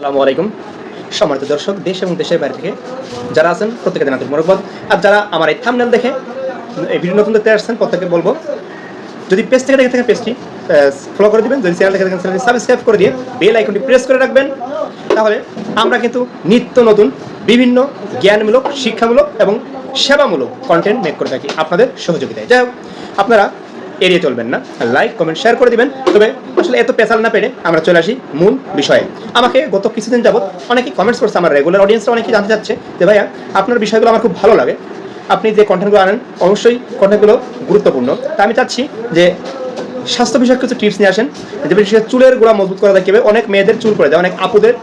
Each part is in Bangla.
আসসালামু আলাইকুম। সম্মানিত দর্শক, দেশ এবং দেশের বাইরে থেকে যারা আছেন প্রত্যেকে জানাতে মোরকবাদ আর যারা আমার এই থামনেল দেখে এই ভিডিও নতুন দেখতে আসছেন প্রত্যেকে বলব, যদি পেজ থেকে দেখে থাকেন পেজটি ফলো করে দিবেন। যদি চ্যানেল থেকে দেখেন চ্যানেলটি সাবস্ক্রাইব করে দিয়ে বেল আইকনটি প্রেস করে রাখবেন। তাহলে আমরা কিন্তু নিত্য নতুন, বিভিন্ন জ্ঞানমূলক, শিক্ষামূলক এবং সেবামূলক কন্টেন্ট মেক করে থাকি আপনাদের সহযোগিতায়। যাই হোক, আপনারা এড়িয়ে চলবেন না। লাইক কমেন্ট শেয়ার করে দিবেন। তবে আসলে এত পেশাল না পেরে আমরা চলে আসি মূল বিষয়ে। আমাকে গত কিছুদিন যাবত অনেকেই কমেন্টস করছে আমার রেগুলার অডিয়েন্সরা অনেকেই জানতে চাচ্ছে যে, ভাইয়া, আপনার বিষয়গুলো আমার খুব ভালো লাগে। আপনি যে কন্টেন্টগুলো আনেন, অবশ্যই কন্টেন্টগুলো গুরুত্বপূর্ণ। তা আমি চাচ্ছি যে স্বাস্থ্য বিষয়ক কিছু টিপস নিয়ে আসেন, যে বিশেষ চুলের গোড়া মজবুত করা দেখবে অনেক মেয়েদের চুল পড়ে যায়, অনেক আপুদের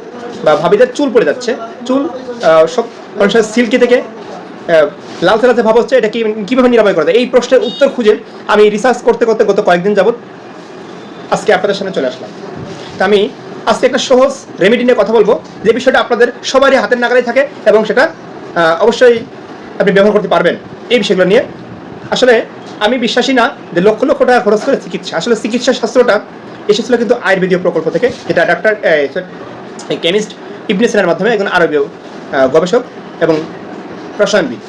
বা ভাবিদের চুল পড়ে যাচ্ছে। চুল সব মানুষের সিল্কি থেকে আহ, লাল লালচে ভাব হচ্ছে এটা কীভাবে নিরাময় করা যায়? এই প্রশ্নের উত্তর খুঁজে আমি রিসার্চ করতে করতে গত কয়েকদিন যাবত আজকে আপনাদের সামনে চলে আসলাম। তা আমি আজকে একটা সহজ রেমেডি নিয়ে কথা বলব যে বিষয়টা আপনাদের সবারই হাতের নাগালে থাকে এবং সেটা অবশ্যই আপনি ব্যবহার করতে পারবেন এই বিষয়গুলো নিয়ে। আসলে আমি বিশ্বাসী না যে লক্ষ লক্ষ টাকা খরচ করে চিকিৎসা। আসলে চিকিৎসা শাস্ত্রটা এসেছিল কিন্তু আয়ুর্বেদীয় প্রকল্প থেকে যেটা ডাক্তার কেমিস্ট ইবনে মাধ্যমে একজন আরবীয় গবেষক এবং রসায়নবিদ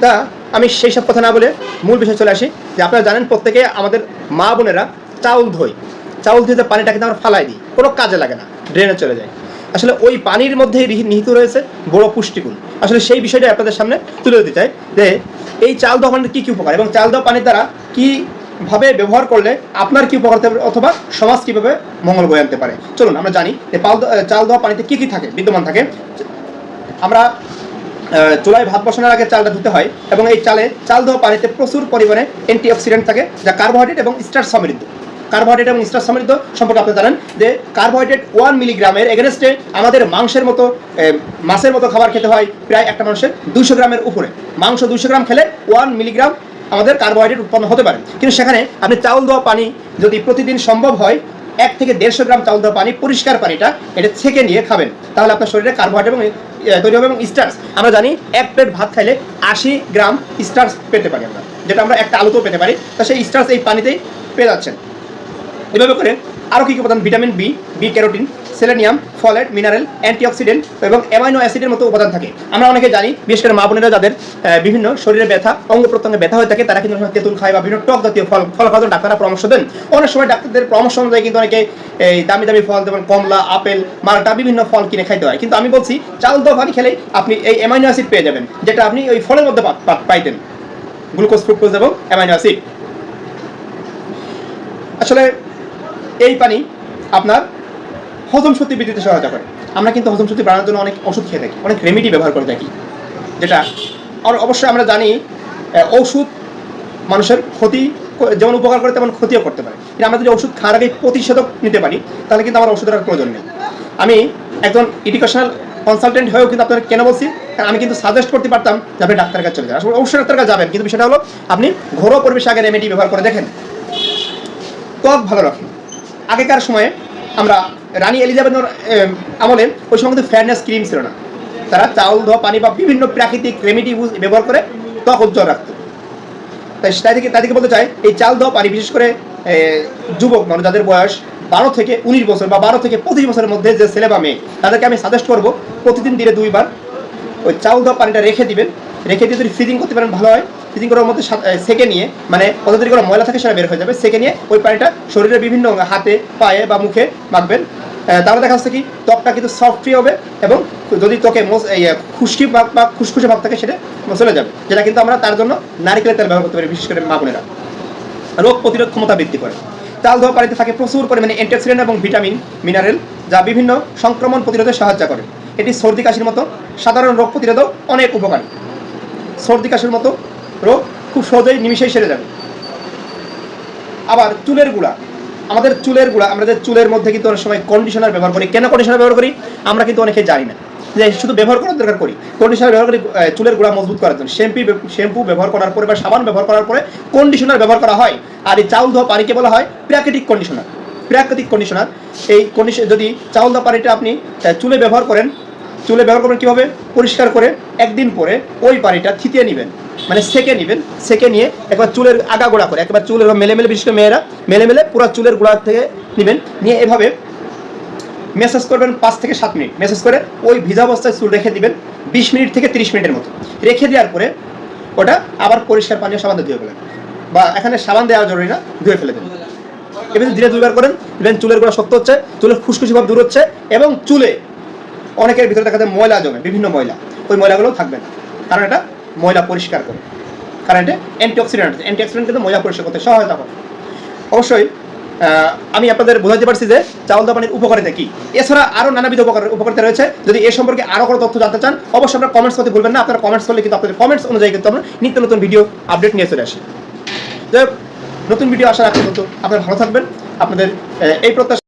তা আমি সেই সব কথা না বলে মূল বিষয়ে চলে আসি যে আপনারা জানেন প্রত্যেকে আমাদের মা বোনেরা চাউল ধোয়। চাউল ধুয়ে পানিটা কিন্তু আমরা ফালাই দিই, কোনো কাজে লাগে না ড্রেনে চলে যায়। আসলে ওই পানির মধ্যেই রিহি- নিহিত রয়েছে বড় পুষ্টিগুণ। আসলে সেই বিষয়টা আপনাদের সামনে তুলে দিতে চাই যে এই চাল দেওয়া পানির কী কী উপকার এবং চাল দেওয়া পানির দ্বারা কী ভাবে ব্যবহার করলে আপনার কি উপকার হতে অথবা সমাজ কীভাবে মঙ্গল বয়ে আনতে পারে? চলুন আমরা জানি যে পাল চাল দেওয়া পানিতে কী কী থাকে, বিদ্যমান থাকে। আমরা চুলায় ভাত বসানোর আগে চালটা ধুতে হয় এবং এই চালে চাল দেওয়া পানিতে প্রচুর পরিমাণে অ্যান্টিঅক্সিডেন্ট থাকে, যা কার্বোহাইড্রেট এবং স্টার সমৃদ্ধ। কার্বোহাইড্রেট এবং স্টার সমৃদ্ধ সম্পর্কে আপনি জানেন যে কার্বোহাইড্রেট ওয়ান মিলিগ্রামের এগেনস্টে আমাদের মাংসের মতো মাছের মতো খাবার খেতে হয় প্রায় একটা মানুষের দুশো গ্রামের উপরে। মাংস দুশো গ্রাম খেলে ওয়ান মিলিগ্রাম আমাদের কার্বোহাইড্রেট উৎপন্ন হতে পারে। কিন্তু সেখানে আপনি চাউল দেওয়া পানি যদি প্রতিদিন সম্ভব হয়, এক থেকে দেড়শো গ্রাম চাউল দেওয়া পানি, পরিষ্কার পানিটা এটা ছেঁকে নিয়ে খাবেন। তাহলে আপনার শরীরে কার্বোহাইড্রেট এবং তৈরি হবে এবং স্টার্স আমরা জানি এক প্লেট ভাত খাইলে আশি গ্রাম স্টার্স পেতে পারি আমরা, যেটা আমরা একটা আলুতেও পেতে পারি। তা সেই স্টার্স এই পানিতেই পেয়ে যাচ্ছেন। এভাবে করে আরও কী কী উপাদান? Vitamin B B carotene selenium, folate, mineral, antioxidant এবং অ্যামাইনো অ্যাসিডের মতো উপাদান থাকে। আমরা অনেকে জানি, বিশেষ করে মা বোনেরা যাদের বিভিন্ন শরীরে ব্যথা, অঙ্গ প্রত্যঙ্গে ব্যথা হয়ে থাকে, তারা কিন্তু তেঁতুল খায় বা বিভিন্ন টক জাতীয় ফল ফল খাওয়ার ডাক্তাররা পরামর্শ দেন। অনেক সময় ডাক্তারদের পরামর্শ অনুযায়ী কিন্তু অনেকে এই দামি দামি ফল, যেমন কমলা, আপেল, মালটা, বিভিন্ন ফল কিনে খাইতে হয়। কিন্তু আমি বলছি, চাল দেওয়া পানি খেলে আপনি এই অ্যামাইনো অ্যাসিড পেয়ে যাবেন, যেটা আপনি ওই ফলের মধ্যে পাইতেন। গ্লুকোজ ফ্রুক্টোজ এবং অ্যামাইনো অ্যাসিড। আসলে এই পানি আপনার হজম শক্তি বৃদ্ধিতে সহায়তা করে। আমরা কিন্তু হজম শক্তি বাড়ানোর জন্য অনেক ওষুধ খেয়ে থাকি, অনেক রেমেডি ব্যবহার করে থাকি। যেটা আর অবশ্যই আমরা জানি ওষুধ মানুষের ক্ষতি যেমন উপকার করে, তেমন ক্ষতিও করতে পারে। কিন্তু আমরা যদি ওষুধ খাওয়ার আগে প্রতিষেধক নিতে পারি, তাহলে কিন্তু আমার ওষুধের আর প্রয়োজন নেই। আমি একজন এডুকেশনাল কনসালটেন্ট হয়েও কিন্তু আপনার কেন বলছি? আমি কিন্তু সাজেস্ট করতে পারতাম যে আপনি ডাক্তারের কাছে চলে যান। আসলে অবশ্যই ডাক্তারের কাছে যাবেন, কিন্তু বিষয়টা হলো, আপনি ঘরোয়া পরিবেশে আগে রেমেডি ব্যবহার করে দেখেন। ত্বক ভালো রাখে আগেকার সময়ে আমরা রানী এলিজাবেথ আমলে ওই সময় কিন্তু ক্রিম ছিল না। তারা চাউল, ধোয়া, পানি বা বিভিন্ন প্রাকৃতিক রেমেডি ব্যবহার করে ত্বক উজ্জ্বল রাখতো। তাই তাদেরকে তাদেরকে বলতে চাই, এই চাল দেওয়া পানি, বিশেষ করে যুবক মানে যাদের বয়স বারো থেকে উনিশ বছর বা বারো থেকে পঁচিশ বছরের মধ্যে যে ছেলে বা মেয়ে, তাদেরকে আমি সাজেস্ট করব, প্রতিদিন দিনে দুইবার ওই চাউল, ধোয়া, পানিটা রেখে দিবেন। রেখে দিয়ে যদি ফ্রিজিং করতে পারেন, ভালো হয়। ফ্রিজিং করার মধ্যে সেকে নিয়ে মানে কতদিন করে ময়লা থাকে সেটা বের হয়ে যাবে সেকে নিয়ে ওই পানিটা শরীরের বিভিন্ন হাতে পায়ে বা মুখে মাখবেন। তাহলে দেখা যাচ্ছে কি ত্বকটা কিন্তু সফট ফ্রি হবে এবং যদি ত্বকে এই, খুশকি ভাব বা খুশখুশে ভাব থাকে সেটা চলে যাবে যেটা কিন্তু আমরা তার জন্য নারিকেলের তেল ব্যবহার করতে পারি বিশেষ করে মা বোনেরা। রোগ প্রতিরোধ ক্ষমতা বৃদ্ধি করে। চাল ধোয়া পানিতে থাকে প্রচুর পরিমাণে অ্যান্টিঅক্সিডেন্ট এবং ভিটামিন মিনারেল যা বিভিন্ন সংক্রমণ প্রতিরোধে সাহায্য করে। এটি সর্দি কাশির মতো সাধারণ রোগ প্রতিরোধেও অনেক উপকারী। সর্দি কাশির মতো রোগ খুব সহজেই নিমিশেই সেরে যাবে। আবার চুলের গুঁড়া। আমাদের চুলের গুঁড়া, আমরা যে চুলের মধ্যে কিন্তু অনেক সময় কন্ডিশনার ব্যবহার করি। কেন কন্ডিশনার ব্যবহার করি? আমরা কিন্তু অনেকে জানি না। যে শুধু ব্যবহার করার দরকার করি। কন্ডিশনার ব্যবহার করি চুলের গুঁড়া মজবুত করার জন্য। শ্যাম্পু শ্যাম্পু ব্যবহার করার পরে বা সাবান ব্যবহার করার পরে কন্ডিশনার ব্যবহার করা হয়। আর এই চাউল ধোয়া পানিকে বলা হয় প্রাকৃতিক কন্ডিশনার প্রাকৃতিক কন্ডিশনার এই কন্ডিশন যদি চাউল ধোয়া পানিটা আপনি চুলে ব্যবহার করেন চুলে ব্যবহার করবেন কীভাবে? পরিষ্কার করে একদিন পরে ওই পানিটা থিতিয়ে নেবেন। মানে সেকে নেবেন, সেকে নিয়ে একবার চুলের আগা গোড়া করে, একবার চুলের মেলে মেলে বিশেষ করে মেয়েরা মেলে মেলে পুরো চুলের গোড়া থেকে নেবেন, নিয়ে এভাবে মেসেজ করবেন পাঁচ থেকে সাত মিনিট। মেসেজ করে ওই ভিজা অবস্থায় চুল রেখে দিবেন বিশ মিনিট থেকে তিরিশ মিনিটের মতো। রেখে দেওয়ার পরে ওটা আবার পরিষ্কার পানীয় সাবান ধুয়ে ফেলেন। বা এখানে সাবান দেওয়া জরুরি না, ধুয়ে ফেলে দেবেন এবার ধীরে দুইবার করেন দেখবেন চুলের গোড়া শক্ত হচ্ছে, চুলের ফুসকুসি ভাব দূর হচ্ছে এবং চুলে অনেকের ভিতরে দেখা যায় ময়লা জমে, বিভিন্ন ময়লা। ওই ময়লাগুলো থাকবে না। কারণ এটা ময়লা পরিষ্কার করে। কারণ এটা অ্যান্টিঅক্সিডেন্ট অ্যান্টিঅক্সিডেন্ট কিন্তু ময়লা পরিষ্কার করতে সহায়তা করে। অবশ্যই আমি আপনাদের বোঝাতে পারছি যে চাউল দাপানির উপকারিতা কি। এছাড়া আরও নানাবিধ উপকার, উপকারিতা রয়েছে। যদি এ সম্পর্কে আরও কোনো তথ্য জানতে চান, অবশ্যই আপনারা কমেন্টস করতে ভুলবেন না। আপনারা কমেন্টস করলে কিন্তু আপনাদের কমেন্টস অনুযায়ী কিন্তু আমরা নিত্য নতুন ভিডিও আপডেট নিয়ে চলে আসি। নতুন ভিডিও আসার আগে পর্যন্ত আপনারা ভালো থাকবেন। আপনাদের এই প্রত্যাশা